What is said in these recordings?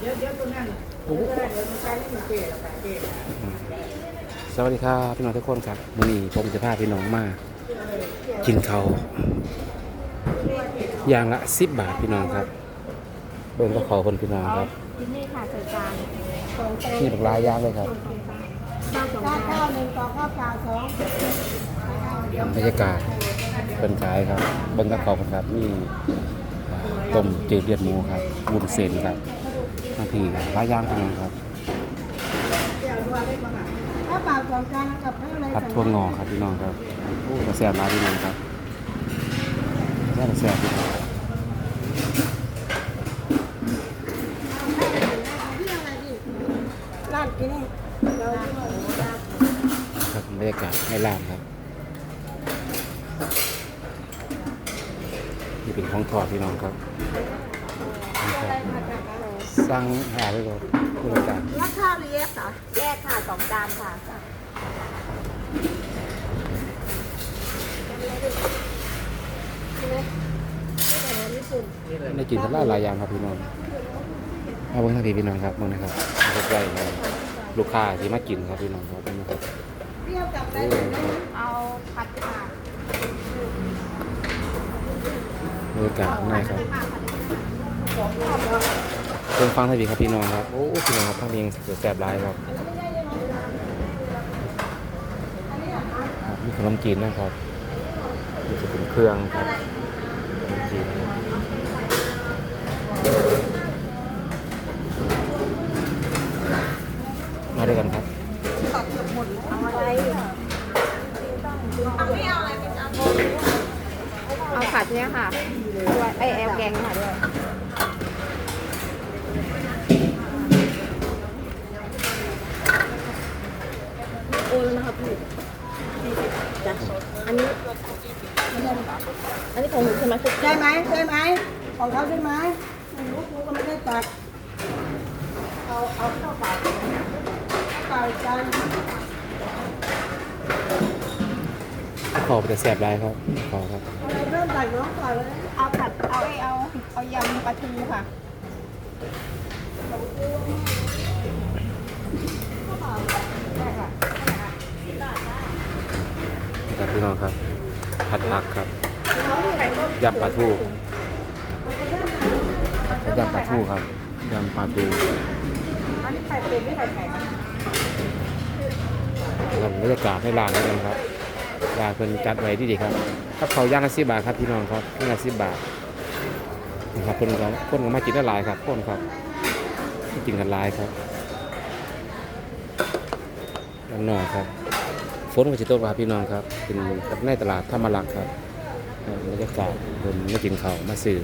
เดี๋ยวเดี๋ยวตัวนั้นเดี๋ยวเดี๋ยวมันใช้ไม่เปรี้ยวแต่เปรี้ยวสวัสดีครับพี่น้องทุกคนครับวันนี้ผมจะพาพี่น้องมากินเขาอย่างละสิบบาทพี่น้องครับเบิ่งก็ขอคนพี่น้องครับที่นี่ค่ะใส่จานนี่เป็นลายย่างเลยครับเก้าวจานข้าวหนึ่งต่อข้าวเปล่าสองบรรยากาศเป็นขายครับเบิ่งก็ขอคนครับนี่ต้มจืดเลือดหมูครับวุ้นเสนครับ ทั้งทีลายย่างพี่น้องครับข้าวเปล่าสองจานกับข้าวอะไรผัดทั่วงอครับพี่น้องครับโอ้กระแสบร้ายพี่น้องครับกระแสกระแสบพี่น้องร้านกินเราครับบรรยากาศในร้านครับ นี่เป็นของทอดพี่น้องครับนี่ครับ สั่งหาเลยครับผู้บริการราคาเรียกเหรอแยกค่ะสองจานค่ะได้กินทั้งหลายหลายอย่างครับพี่น้องมาเบิ่งทางพี่พี่น้องครับเบิ่งนะครับมาใกล้ๆครับลูกค้าที่มากินครับพี่น้องครับเปรี้ยวกับอะครับเอาผัดค่ะบรรยากาศข้างในครับ เพิ่งฟังทวีครับพี่น้องครับ โอ้พี่น้องครับทางนี้ยังแสบหลายครับมีขนมจีนนะครับนี่จะเป็นเครื่องครับขนมจีนมาด้วยกันครับเอาอะไรเอาผัดเนี้ยค่ะด้วยไอแอลแกงค่ะด้วย โอนแล้วนะครับพี่จ้ะอันนี้ อันนี้ของหนูใช่ไหมคือได้ไหมได้ไหมของเขาได้ไหมไม่รู้กูก็ไม่ได้ตัดเอาเอาข้าวเปล่าข้าวเปล่าจานขอบจะแสบหลายครับขอครับเอาเริ่มจากน้องก่อนเลยเอาผัดเอาไอเอาเอายำปลาทูค่ะค รับพี่น้องครับ ผัดผักครับยำปลาทูยำปลาทูครับยำปลาทูอันนี้ไข่เป็ดไม่ไข่ไข่ครับบรรยากาศในร้านนี่กันครับร้านเพิ่นจัดไว้ที่ดีครับครับเขาย่างละสิบบาทครับพี่น้องครับย่างละสิบบาทนะครับคนก็คนก็มากินได้หลายครับคนครับกินกันหลายครับด้านนอกครับ นก็จะตกครับพี่น้องครับเป็นในตลาดธรรมรักษ์ครับบรรยากาศคนมากินข้าวมาซื้อ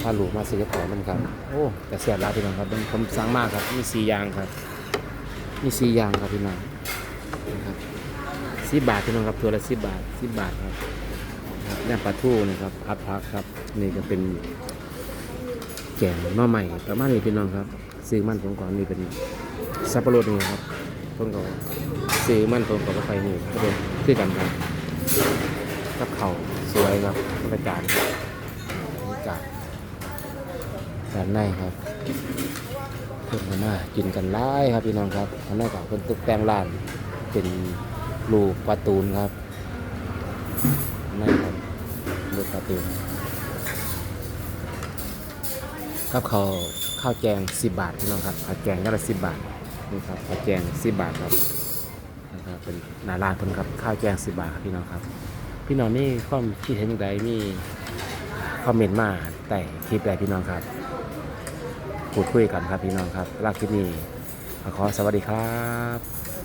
ถ้าหลูมาซื้อของนั่นครับโอ้แต่เสียร้ายพี่น้องครับเป็นผมสั่งมากครับมีสี่อย่างครับ มีสี่อย่างครับพี่น้องนะครับสิบบาทพี่น้องครับตัวละสิบบาทสิบบาทครับครับนี่ปลาทูนะครับอัดพักครับ นี่ก็เป็นแกงหน่อใหม่ประมาณนี้พี่น้องครับ ซื้อมันผมก่อนนี่เป็นสับปะรดนี่ครับ ต้นก็ซื้อมันผมก็บ่ไปนี่ก็เป็นคือกันครับกับเขาวสวยครับบรรยากาศบรรยากาศด้านในครับเพิ่นก็มากินกันหลายครับพี่น้องครับข้างในก็เพิ่นตกแต่งร้านเป็นรูปการ์ตูนครับข้างในครับรูปการ์ตูนครับเขาวข้าวแกง 10 บาทพี่น้องครับข้าวแกงก็ละ10 บาท นี่ครับข้าวแกงสิบาทครับนะครับเป็นหนาร้านเพิ่นครับข้าวแกงสิบาทพี่น้องครับ พี่น้องนี่ความคิดเห็นอย่างไรมีคอมเมนต์มาแต่คลิปใดพี่น้องครับพูดคุยกันครับพี่น้องครับลาคลิปนี้ขอสวัสดีครับ